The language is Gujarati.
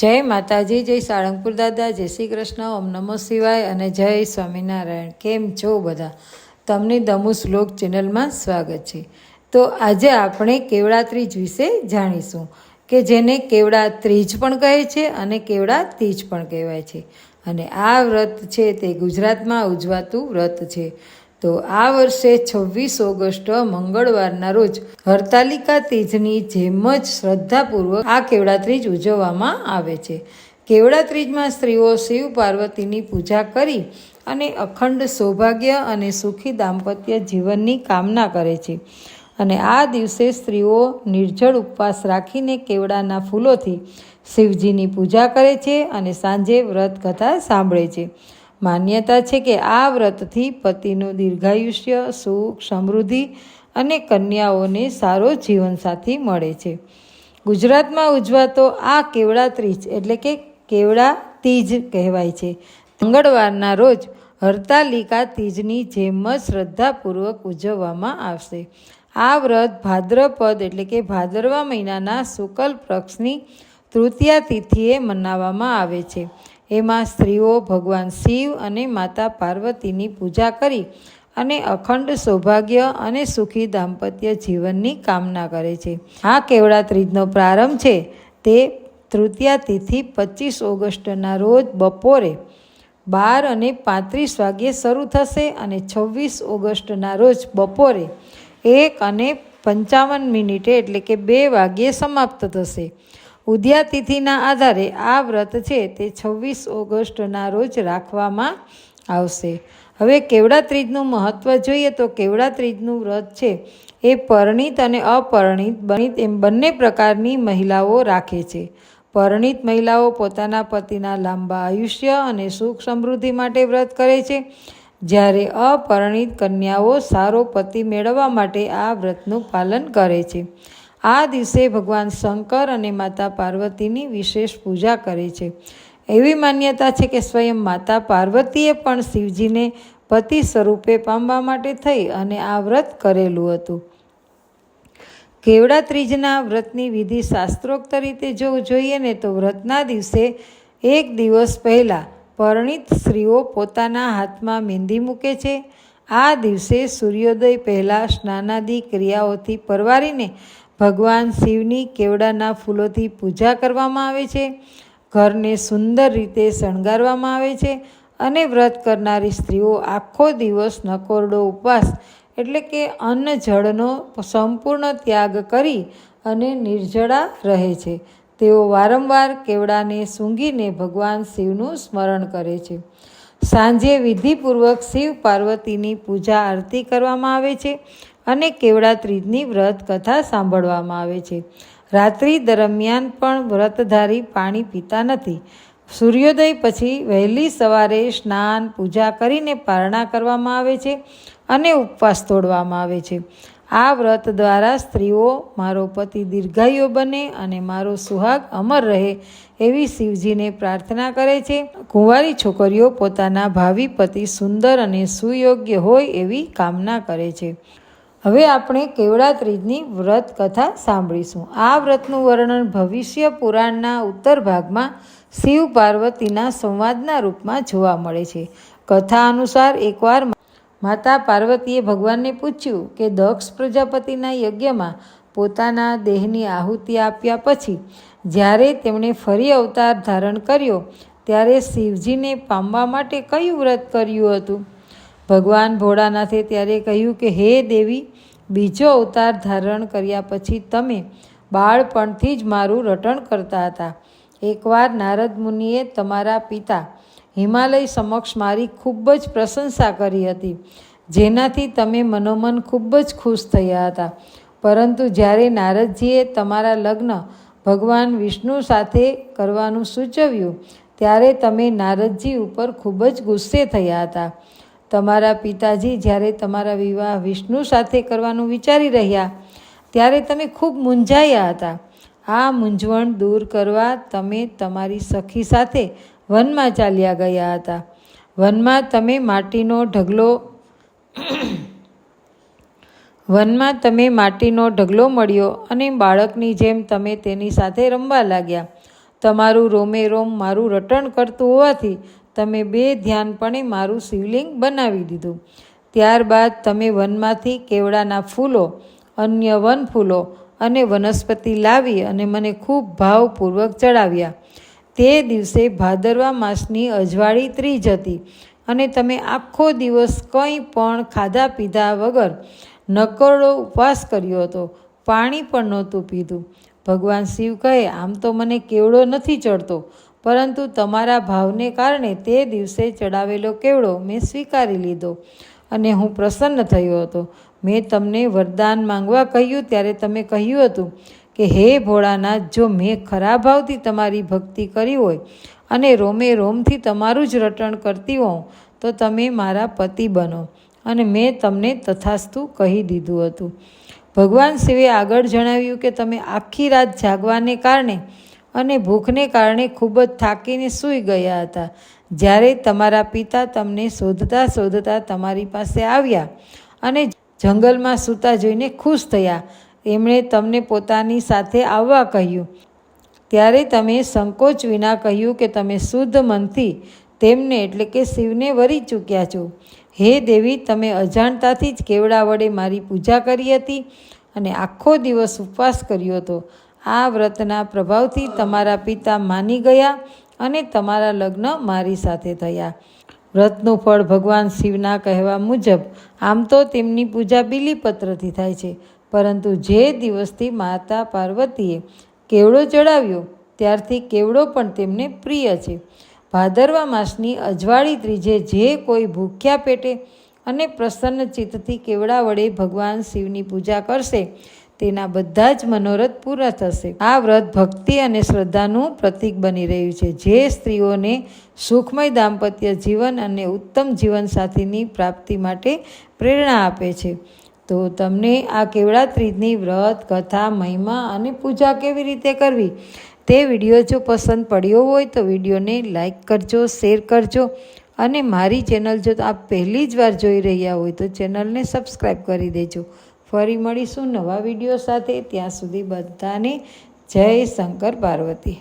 જય માતાજી, જય સાળંગપુર દાદા, જય શ્રી કૃષ્ણ, ઓમ નમો શિવાય અને જય સ્વામિનારાયણ. કેમ છો બધા? તમને દમુ શ્લોક ચેનલમાં સ્વાગત છે. તો આજે આપણે કેવડા ત્રીજ વિશે જાણીશું કે જેને કેવડા ત્રીજ પણ કહે છે અને કેવડા તીજ પણ કહેવાય છે. અને આ વ્રત છે તે ગુજરાતમાં ઉજવાતું વ્રત છે. તો આ વર્ષે છવ્વીસ ઓગસ્ટ, મંગળવારના રોજ હરતાલિકા તીજની જેમ જ શ્રદ્ધાપૂર્વક આ કેવડા ત્રીજ ઉજવવામાં આવે છે. કેવડા ત્રીજમાં સ્ત્રીઓ શિવ પાર્વતીની પૂજા કરી અને અખંડ સૌભાગ્ય અને સુખી દાંપત્ય જીવનની કામના કરે છે. અને આ દિવસે સ્ત્રીઓ નિર્જળ ઉપવાસ રાખીને કેવડાના ફૂલોથી શિવજીની પૂજા કરે છે અને સાંજે વ્રત કથા સાંભળે છે. માન્યતા છે કે આ વ્રતથી પતિનું દીર્ઘાયુષ્ય, સુખ, સમૃદ્ધિ અને કન્યાઓને સારો જીવનસાથી મળે છે. ગુજરાતમાં ઉજવાતો આ કેવડા ત્રીજ એટલે કે કેવડા તીજ કહેવાય છે. મંગળવારના રોજ હરતાલિકા તીજની જેમ જ શ્રદ્ધાપૂર્વક ઉજવવામાં આવશે. આ વ્રત ભાદ્રપદ એટલે કે ભાદરવા મહિનાના શુકલ પક્ષની તૃતીયા તિથિએ મનાવવામાં આવે છે. એમાં સ્ત્રીઓ ભગવાન શિવ અને માતા પાર્વતીની પૂજા કરી અને અખંડ સૌભાગ્ય અને સુખી દાંપત્ય જીવનની કામના કરે છે. આ કેવડા ત્રીજનો પ્રારંભ છે. તે તૃતીયા તિથિ પચીસ ઓગસ્ટના રોજ બપોરે બાર અને પાંત્રીસ વાગ્યે શરૂ થશે અને છવ્વીસ ઓગસ્ટના રોજ બપોરે એક અને પંચાવન મિનિટે એટલે કે બે વાગ્યે સમાપ્ત થશે. ઉદ્યા તિથિના આધારે આ વ્રત છે તે છવ્વીસ ઓગસ્ટના રોજ રાખવામાં આવશે. હવે કેવડા ત્રીજનું મહત્ત્વ જોઈએ તો કેવડા ત્રીજનું વ્રત છે એ પરણિત અને અપરણિત બનિત એમ બંને પ્રકારની મહિલાઓ રાખે છે. પરણિત મહિલાઓ પોતાના પતિના લાંબા આયુષ્ય અને સુખ સમૃદ્ધિ માટે વ્રત કરે છે. જ્યારે અપરણિત કન્યાઓ સારો પતિ મેળવવા માટે આ વ્રતનું પાલન કરે છે. આ દિવસે ભગવાન શંકર અને માતા પાર્વતીની વિશેષ પૂજા કરે છે. એવી માન્યતા છે કે સ્વયં માતા પાર્વતીએ પણ શિવજીને પતિ સ્વરૂપે પામવા માટે થઈ અને આ વ્રત કરેલું હતું. કેવડા ત્રીજના વ્રતની વિધિ શાસ્ત્રોક્ત રીતે જો જોઈએ ને તો વ્રતના દિવસે એક દિવસ પહેલાં પરણિત સ્ત્રીઓ પોતાના હાથમાં મહેંદી મૂકે છે. આ દિવસે સૂર્યોદય પહેલાં સ્નાનાદિ ક્રિયાઓથી પરવારીને ભગવાન શિવની કેવડાના ફૂલોથી પૂજા કરવામાં આવે છે, ઘરને સુંદર રીતે શણગારવામાં આવે છે અને વ્રત કરનારી સ્ત્રીઓ આખો દિવસ નકોરડો ઉપવાસ એટલે કે અન્ન જળનો સંપૂર્ણ ત્યાગ કરી અને નિર્જળા રહે છે. તેઓ વારંવાર કેવડાને સૂંઘીને ભગવાન શિવનું સ્મરણ કરે છે. સાંજે વિધિપૂર્વક શિવ પાર્વતીની પૂજા આરતી કરવામાં આવે છે અને કેવડા ત્રીજની વ્રત કથા સાંભળવામાં આવે છે. રાત્રિ દરમિયાન પણ વ્રતધારી પાણી પીતા નથી. સૂર્યોદય પછી વહેલી સવારે સ્નાન, પૂજા કરીને પારણા કરવામાં આવે છે અને ઉપવાસ તોડવામાં આવે છે. આ વ્રત દ્વારા સ્ત્રીઓ, મારો પતિ દીર્ઘાયુ બને અને મારો સુહાગ અમર રહે એવી શિવજીને પ્રાર્થના કરે છે. કુંવારી છોકરીઓ પોતાના ભાવિ પતિ સુંદર અને સુયોગ્ય હોય એવી કામના કરે છે. હવે આપણે કેવડા ત્રીજની વ્રત કથા સાંભળીશું. આ વ્રતનું વર્ણન ભવિષ્ય પુરાણના ઉત્તર ભાગમાં શિવ પાર્વતીના સંવાદના રૂપમાં જોવા મળે છે. કથા અનુસાર એકવાર માતા પાર્વતીએ ભગવાનને પૂછ્યું કે દક્ષ પ્રજાપતિના યજ્ઞમાં પોતાના દેહની આહુતિ આપ્યા પછી જ્યારે તેમણે ફરી અવતાર ધારણ કર્યો ત્યારે શિવજીને પામવા માટે કયું વ્રત કર્યું હતું? ભગવાન ભોળાનાથે ત્યારે કહ્યું કે, હે દેવી બીજો અવતાર ધારણ કર્યા પછી તમે બાળપણથી જ મારું રટણ કરતા હતા. એકવાર નારદ મુનિએ તમારા પિતા હિમાલય સમક્ષ મારી ખૂબ જ પ્રશંસા કરી હતી, જેનાથી તમે મનોમન ખૂબ જ ખુશ થયા હતા. પરંતુ જ્યારે નારદજીએ તમારા લગ્ન ભગવાન વિષ્ણુ સાથે કરવાનું સૂચવ્યું, ત્યારે તમે નારદજી ઉપર ખૂબ જ ગુસ્સે થયા હતા. તમારા પિતાજી જ્યારે તમારા વિવાહ વિષ્ણુ સાથે કરવાનું વિચારી રહ્યા, ત્યારે તમે ખૂબ મૂંઝાયા હતા. આ મૂંઝવણ દૂર કરવા તમે તમારી સખી સાથે વનમાં ચાલ્યા ગયા હતા. વનમાં તમે માટીનો ઢગલો વનમાં તમે માટીનો ઢગલો મળ્યો અને બાળકની જેમ તમે તેની સાથે રમવા લાગ્યા. તમારું રોમે રોમ મારું રટણ કરતું હોવાથી તમે બે ધ્યાનપણે મારું શિવલિંગ બનાવી દીધું. ત્યારબાદ તમે વનમાંથી કેવડાના ફૂલો, અન્ય વન ફૂલો અને વનસ્પતિ લાવી અને મને ખૂબ ભાવપૂર્વક ચડાવ્યા. તે દિવસે ભાદરવા માસની અજવાળી ત્રીજ હતી અને તમે આખો દિવસ કંઈ પણ ખાધા પીધા વગર નકરડો ઉપવાસ કર્યો હતો. પાણી પણ નહોતું પીધું. ભગવાન શિવ કહે, આમ તો મને કેવડો નથી ચડતો. પરંતુ તમારા ભાવને કારણે તે દિવસે ચડાવેલો કેવડો મેં સ્વીકારી લીધો અને હું પ્રસન્ન થયો હતો. મેં તમને વરદાન માંગવા કહ્યું ત્યારે તમે કહ્યું હતું કે, હે ભોળાનાથ, જો મેં ખરા ભાવથી તમારી ભક્તિ કરી હોય અને રોમે રોમથી તમારું જ રટણ કરતી હોઉં, તો તમે મારા પતિ બનો. અને મેં તમને તથાસ્તુ કહી દીધું હતું. ભગવાન શિવે આગળ જણાવ્યું કે, તમે આખી રાત જાગવાને કારણે અને ભૂખને કારણે ખૂબ જ થાકીને સૂઈ ગયા હતા. જ્યારે તમારા પિતા તમને શોધતા શોધતા તમારી પાસે આવ્યા અને જંગલમાં સૂતા જોઈને ખુશ થયા. એમણે તમને પોતાની સાથે આવવા કહ્યું. ત્યારે તમે સંકોચ વિના કહ્યું કે તમે શુદ્ધ મનથી તેમને એટલે કે શિવને વરી ચૂક્યા છો. હે દેવી, તમે અજાણતાથી જ કેવડા વડે મારી પૂજા કરી હતી અને આખો દિવસ ઉપવાસ કર્યો હતો. આ વ્રતના પ્રભાવથી તમારા પિતા માની ગયા અને તમારા લગ્ન મારી સાથે થયા. વ્રતનું ફળ ભગવાન શિવના કહેવા મુજબ, આમ તો તેમની પૂજા બીલીપત્રથી થાય છે, પરંતુ જે દિવસથી માતા પાર્વતીએ કેવડો ચડાવ્યો, ત્યારથી કેવડો પણ તેમને પ્રિય છે. ભાદરવા માસની અજવાળી ત્રીજે જે કોઈ ભૂખ્યા પેટે અને પ્રસન્ન ચિત્તથી કેવડા વડે ભગવાન શિવની પૂજા કરશે તેના બધા જ મનોરથ પૂરા થશે. આ વ્રત ભક્તિ અને શ્રદ્ધાનું પ્રતીક બની રહ્યું છે. જે સ્ત્રીઓને સુખમય દાંપત્ય જીવન અને ઉત્તમ જીવનસાથીની પ્રાપ્તિ માટે પ્રેરણા આપે છે. તો તમને આ કેવડા ત્રીજની વ્રત, કથા, મહિમા અને પૂજા કેવી રીતે કરવી? તે વીડિયો જો પસંદ પડ્યો હોય તો વિડીયોને લાઈક કરજો, શેર કરજો અને મારી ચેનલ જો આપ પહેલી જ વાર જોઈ રહ્યા હોય તો ચેનલને સબસ્ક્રાઈબ કરી દેજો. ફરી મળીશું નવા વીડિયો સાથે. ત્યાં સુધી બધાને જય શંકર પાર્વતી.